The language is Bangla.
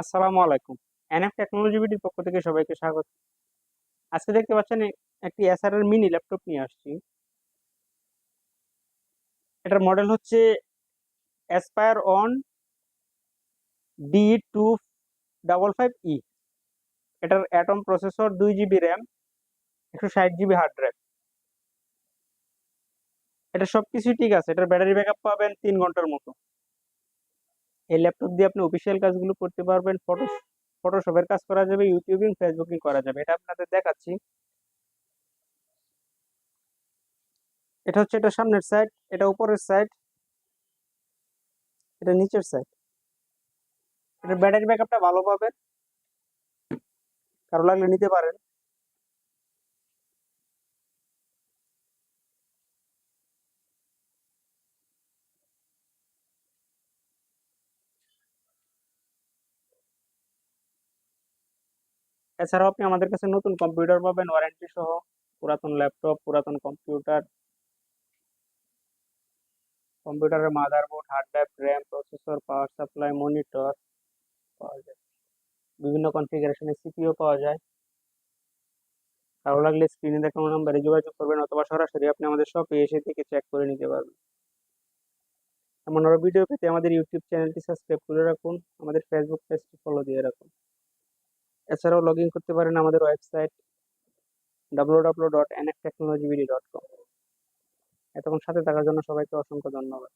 আসসালামু আলাইকুম। এনএফ টেকনোলজি বিডির পক্ষ থেকে সবাইকে স্বাগত। আজকে দেখতে পাচ্ছেন একটি এসআর এর মিনি ল্যাপটপ নিয়ে আসছি। এটার মডেল হচ্ছে Aspire one D two double five E এটার অ্যাটম প্রসেসর দুই জিবি র্যাম একশো ষাট জিবি হার্ড ড্রাইভ এটা সব কিছুই ঠিক আছে, এটার ব্যাটারি ব্যাকআপ পাবেন তিন ঘণ্টার মতো। এই ল্যাপটপ দিয়ে আপনি অফিসিয়াল কাজগুলো করতে পারবেন ফটো ফটোশপের কাজ করা যাবে ইউটিউবিং ফেসবুকিং করা যাবে। এটা আপনাদের দেখাচ্ছি। এটা হচ্ছে এটা সামনের সাইড এটা উপরের সাইড এটা নিচের সাইড এটা ব্যাটারি ব্যাকআপটা ভালো পাবেন। কারও লাগলে নিতে পারেন। এছাড়াও আপনি আমাদের কাছে নতুন কম্পিউটার পাবেন ওয়ারেন্টি সহ, পুরাতন ল্যাপটপ পুরাতন কম্পিউটার কম্পিউটারের motherboard hard drive RAM processor power supply monitor পাওয়া যায়। বিভিন্ন কনফিগারেশনের সিপিও পাওয়া যায়। ভালো লাগলে স্ক্রিনে দেখানো নাম্বারে যোগাযোগ করবেন অথবা সরাসরি আপনি আমাদের শপে এসে থেকে চেক করে নিতে পারবেন। এমন আরও ভিডিও পেতে আমাদের ইউটিউব চ্যানেলটি সাবস্ক্রাইব করে রাখুন। আমাদের ফেসবুক পেজটি ফলো দিয়ে রাখুন। এছাড়াও লগ ইন করতে পারেন আমাদের website W W dot NF technology dot com এতক্ষণ সাথে থাকার জন্য সবাইকে অসংখ্য ধন্যবাদ।